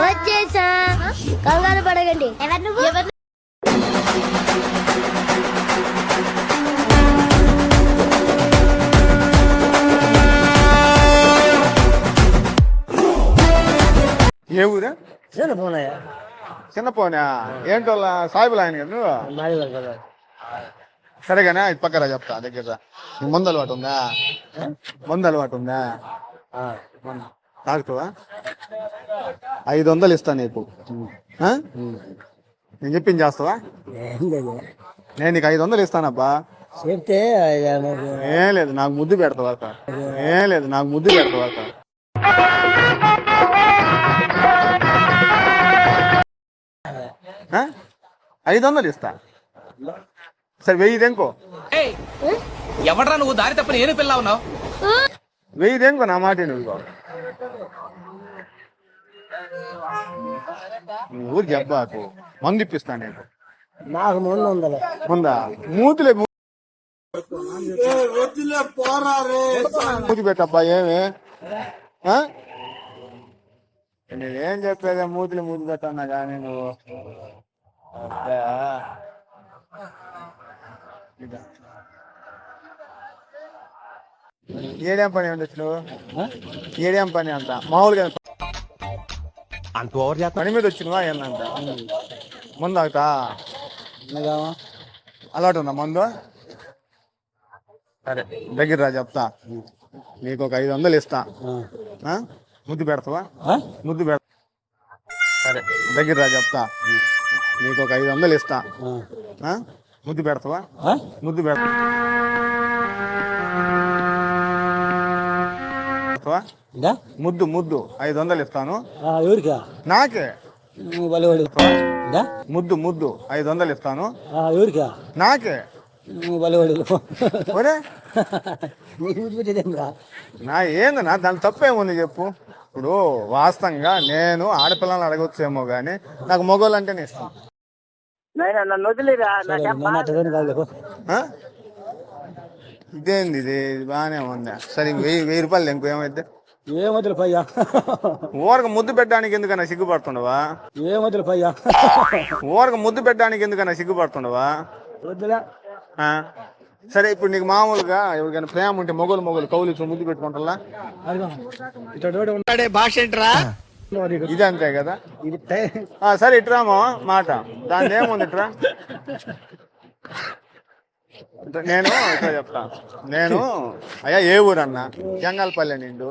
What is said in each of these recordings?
వచ్చేసా? కంగారు పడకండి. ఎవరు నువ్వు? ఎవరు ఏ ఊరా? సరే పోనాయ చిన్న పోనా ఏంటోళ్ళ సాయిబులు ఆయన కదా. నువ్వు సరేగానే? ఇది పక్కరా చెప్తా దగ్గర మందు అలవాటు ఉందా? మందు అలవాటు ఉందా? తాగుతావా? ఐదు వందలు ఇస్తా నీకు ఆ? నేను చెప్పింది చేస్తావా ఏం లేదు నేను నీకు ఐదు వందలు ఇస్తానబ్బా చెప్తే ఏం లేదు నాకు ముద్దు పెడతావా అక్క? ఏం లేదు నాకు ముద్దు పెడతావా? ఆ? ఐదు వందలు ఇస్తా సరే వెయ్యి దెంకో ఎవడ్రా నువ్వు దారి తప్ప నేను పిల్ల ఉన్నావు వెయ్యి దెంకో నా మాట నువ్వు ఊరు చెప్పాకు మందు ఇప్పిస్తాను నేను నాకు ముందు ఉందలే ముందా మూతులే మూతి పెట్టబ్బా ఏమి? నేనేం చెప్పేదే మూతులు మూతి పెట్టన్నా కానీ నువ్వు. ఇదా. ఏడేం పని ఉండొచ్చు ఏడేం పని అంత? మామూలుగా అంత ఓవర్ చేస్తా పని మీద వచ్చినవా ఏందంట ముందు అవుతా అలవాటు ఉందా మందు? సరే దగ్గర రా చెప్తా. నీకు ఒక ఐదు వందలు ఇస్తా. ఆ? ముద్దు పెడతావా? ముద్దు పెడ సరే దగ్గర రా చెప్తా. నీకు ఒక ఐదు వందలు ఇస్తా. ఆ? ముద్దు పెడతావా? ముద్దు పెడ ముద్దు ముద్దు. ఐదు వందలు ఇస్తాను. ఎవరికా? నాకే. ముద్దు ముద్దు. ఐదు వందలు ఇస్తాను. ఎవరికా? నాకే. నువ్వు బలివాడు ఒరే. నీకు పెట్టేదేంగా నా ఏందన్నా దాని తప్పేముంది చెప్పు? ఇప్పుడు వాస్తవంగా నేను ఆడపిల్లల్ని అడగొచ్చేమో కానీ నాకు మొగోళ్ళు అంటేనే ఇష్టం నన్ను వదిలేరా? ఇదేంది ఇది ఇది బాగానే ఉంది సరే ఇంక వెయ్యి వెయ్యి రూపాయలు ఇంకో ఏమైతే ఏం వదిలి పయ్యా ఊరక ముద్దు పెట్టడానికి ఎందుకన్నా సిగ్గుపడుతుండవా ఏం వదిలి పయ్యా ఊరక ముద్దు పెట్టడానికి ఎందుకన్నా సిగ్గుపడుతుండవా వద్దులే ఆ? సరే ఇప్పుడు నీకు మామూలుగా ఎవరికైనా ప్రేమ ఉంటే మొగలు మొగలు కౌలు ఇచ్చి ముద్దు పెట్టుకుంటారా ఇతడు ఉంటాడే భాష ఏంట్రా ఇది అంతే కదా ఇది టై- ఆ, సరే ఇట్రామో మాట దాని ఏముంది ఇట్రా నేను ఇట్లా చెప్తా. నేను అయ్యా ఏ ఊరు అన్న జంగాలపల్లె నిండు.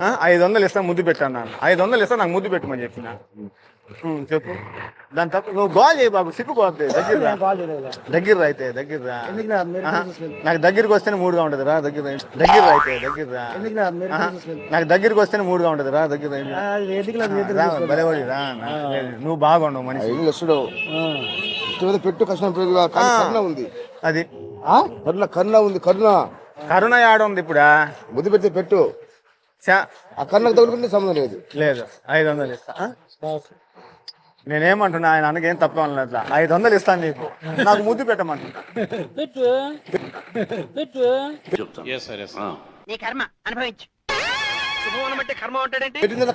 ఆ, ఐదు వందలు ఇస్తా ముద్దు పెట్టాను ఐదు వందలు ఇస్తా నాకు ముద్దు పెట్టమని చెప్పిన. చెప్పు. దాని తప్ప నువ్వు గోల్ చేయి బాబు సిగ్గుపోద్ది దగ్గర. దగ్గర అయితే దగ్గర నాకు దగ్గరికి వస్తేనే మూడుగా ఉంటది రా దగ్గర. దగ్గర అయితే దగ్గర నాకు దగ్గరికి వస్తేనే మూడుగా ఉంటది రా దగ్గర మీరు రా, నువ్వు బాగుండవు మనిషి. పెట్టు కష్టం ఉంది. అది. కరుణ కరుణ ఉంది కరుణ. కరుణ యాడ ఉంది ఇప్పుడా? ముద్దు పెడితే పెట్టు. చా. ఆ కరుణకు తగులుకుంటే సంబంధం లేదు. లేదు ఐదు వందలు ఇస్తా? నేనేమంటున్నా ఆయన అనకేం తప్ప అనట్లా ఐదు వందలు ఇస్తాను నీకు నాకు ముద్దు పెట్టమంటున్నా. పెట్టు.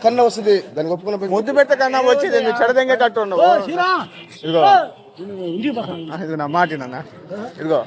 కరుణ వస్తుంది. దానికి ఒప్పుకున్న ముద్దు పెట్ట కన్నా వచ్చేది నువ్వు చెడదెంగేటట్టు ఉండవు ఇదిగో ఇంటికి పక్కన ఇదిగో నా మాట ఇదిగో.